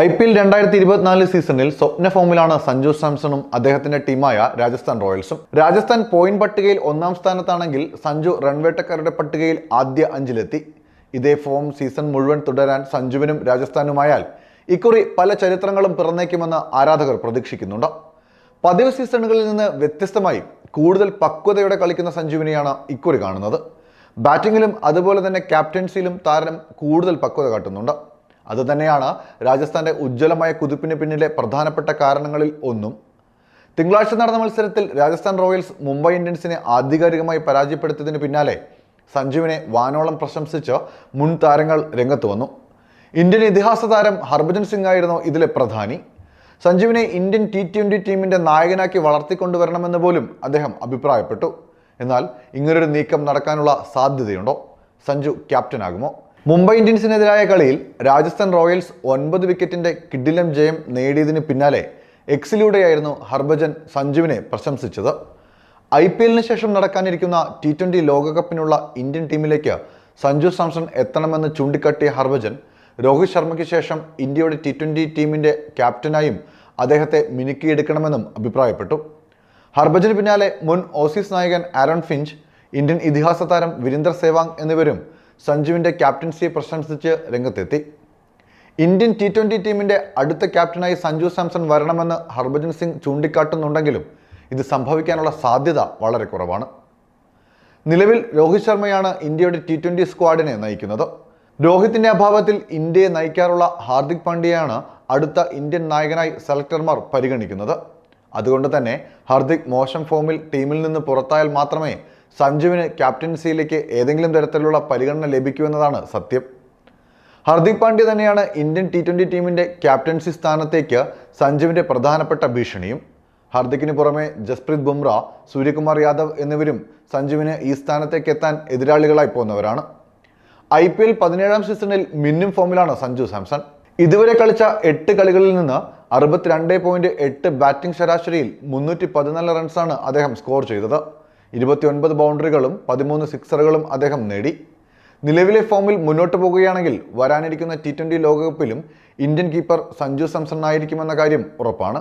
I P L രണ്ടായിരത്തി ഇരുപത്തിനാല് സീസണിൽ സ്വപ്ന ഫോമിലാണ് സഞ്ജു സാംസണും അദ്ദേഹത്തിന്റെ ടീമായ രാജസ്ഥാൻ റോയൽസും. രാജസ്ഥാൻ പോയിന്റ് പട്ടികയിൽ ഒന്നാം സ്ഥാനത്താണെങ്കിൽ സഞ്ജു റൺവേട്ടക്കാരുടെ പട്ടികയിൽ ആദ്യ അഞ്ചിലെത്തി. ഇതേ ഫോം സീസൺ മുഴുവൻ തുടരാൻ സഞ്ജുവിനും രാജസ്ഥാനുമായാൽ ഇക്കുറി പല ചരിത്രങ്ങളും പിറന്നേക്കുമെന്ന് ആരാധകർ പ്രതീക്ഷിക്കുന്നുണ്ട്. പതിവ് സീസണുകളിൽ നിന്ന് വ്യത്യസ്തമായി കൂടുതൽ പക്വതയോടെ കളിക്കുന്ന സഞ്ജുവിനെയാണ് ഇക്കുറി കാണുന്നത്. ബാറ്റിങ്ങിലും അതുപോലെ തന്നെ ക്യാപ്റ്റൻസിയിലും താരം കൂടുതൽ പക്വത കാട്ടുന്നുണ്ട്. അതുതന്നെയാണ് രാജസ്ഥാന്റെ ഉജ്ജ്വലമായ കുതിപ്പിന് പിന്നിലെ പ്രധാനപ്പെട്ട കാരണങ്ങളിൽ ഒന്നും. തിങ്കളാഴ്ച നടന്ന മത്സരത്തിൽ രാജസ്ഥാൻ റോയൽസ് മുംബൈ ഇന്ത്യൻസിനെ ആധികാരികമായി പരാജയപ്പെടുത്തിയതിന് പിന്നാലെ സഞ്ജുവിനെ വാനോളം പ്രശംസിച്ച് മുൻ താരങ്ങൾ രംഗത്ത് വന്നു. ഇന്ത്യൻ ഇതിഹാസ താരം ഹർഭജൻ സിംഗ് ആയിരുന്നു ഇതിലെ പ്രധാനി. സഞ്ജുവിനെ ഇന്ത്യൻ ടി ട്വന്റി ടീമിന്റെ നായകനാക്കി വളർത്തിക്കൊണ്ടുവരണമെന്ന് പോലും അദ്ദേഹം അഭിപ്രായപ്പെട്ടു. എന്നാൽ ഇങ്ങനൊരു നീക്കം നടക്കാനുള്ള സാധ്യതയുണ്ടോ? സഞ്ജു ക്യാപ്റ്റനാകുമോ? മുംബൈ ഇന്ത്യൻസിനെതിരായ കളിയിൽ രാജസ്ഥാൻ റോയൽസ് ഒൻപത് വിക്കറ്റിന്റെ കിഡിലം ജയം നേടിയതിന് പിന്നാലെ എക്സിലൂടെയായിരുന്നു ഹർഭജൻ സഞ്ജുവിനെ പ്രശംസിച്ചത്. ഐ പി എല്ലിന് ശേഷം നടക്കാനിരിക്കുന്ന ടി ട്വന്റി ലോകകപ്പിനുള്ള ഇന്ത്യൻ ടീമിലേക്ക് സഞ്ജു സാംസൺ എത്തണമെന്ന് ചൂണ്ടിക്കാട്ടിയ ഹർഭജൻ രോഹിത് ശർമ്മയ്ക്ക് ശേഷം ഇന്ത്യയുടെ ടി ട്വന്റി ടീമിന്റെ ക്യാപ്റ്റനായും അദ്ദേഹത്തെ മിനുക്കിയെടുക്കണമെന്നും അഭിപ്രായപ്പെട്ടു. ഹർഭജന് പിന്നാലെ മുൻ ഓസീസ് നായകൻ ആരോൺ ഫിഞ്ച് ഇന്ത്യൻ ഇതിഹാസ താരം വിരീന്ദർ സേവാങ് എന്നിവരും സഞ്ജുവിന്റെ ക്യാപ്റ്റൻസിയെ പ്രശംസിച്ച് രംഗത്തെത്തി. ഇന്ത്യൻ ടി ട്വന്റി ടീമിന്റെ അടുത്ത ക്യാപ്റ്റനായി സഞ്ജു സാംസൺ വരണമെന്ന് ഹർഭജൻ സിംഗ് ചൂണ്ടിക്കാട്ടുന്നുണ്ടെങ്കിലും ഇത് സംഭവിക്കാനുള്ള സാധ്യത വളരെ കുറവാണ്. നിലവിൽ രോഹിത് ശർമ്മയാണ് ഇന്ത്യയുടെ ടി ട്വന്റി സ്ക്വാഡിനെ നയിക്കുന്നത്. രോഹിത്തിന്റെ അഭാവത്തിൽ ഇന്ത്യയെ നയിക്കാറുള്ള ഹാർദിക് പാണ്ഡ്യയാണ് അടുത്ത ഇന്ത്യൻ നായകനായി സെലക്ടർമാർ പരിഗണിക്കുന്നത്. അതുകൊണ്ട് തന്നെ ഹാർദിക് മോശം ഫോമിൽ ടീമിൽ നിന്ന് പുറത്തായാൽ മാത്രമേ സഞ്ജുവിന് ക്യാപ്റ്റൻസിയിലേക്ക് ഏതെങ്കിലും തരത്തിലുള്ള പരിഗണന ലഭിക്കുമെന്നതാണ് സത്യം. ഹർദിക് പാണ്ഡ്യ തന്നെയാണ് ഇന്ത്യൻ ടി ട്വന്റി ടീമിന്റെ ക്യാപ്റ്റൻസി സ്ഥാനത്തേക്ക് സഞ്ജുവിന്റെ പ്രധാനപ്പെട്ട ഭീഷണിയും. ഹർദിക്കിന് പുറമെ ജസ്പ്രീത് ബുംറ സൂര്യകുമാർ യാദവ് എന്നിവരും സഞ്ജുവിന് ഈ സ്ഥാനത്തേക്ക് എത്താൻ എതിരാളികളായി പോകുന്നവരാണ്. ഐ പി എൽ പതിനേഴാം സീസണിൽ മിന്നും ഫോമിലാണ് സഞ്ജു സാംസൺ. ഇതുവരെ കളിച്ച എട്ട് കളികളിൽ നിന്ന് അറുപത്തിരണ്ട് പോയിന്റ് എട്ട് ബാറ്റിംഗ് ശരാശരിയിൽ മുന്നൂറ്റി പതിനാല് റൺസാണ് അദ്ദേഹം സ്കോർ ചെയ്തത്. ഇരുപത്തിയൊൻപത് ബൗണ്ടറികളും പതിമൂന്ന് സിക്സറുകളും അദ്ദേഹം നേടി. നിലവിലെ ഫോമിൽ മുന്നോട്ട് പോകുകയാണെങ്കിൽ വരാനിരിക്കുന്ന ടി ട്വന്റി ലോകകപ്പിലും ഇന്ത്യൻ കീപ്പർ സഞ്ജു സാംസൺ ആയിരിക്കുമെന്ന കാര്യം ഉറപ്പാണ്.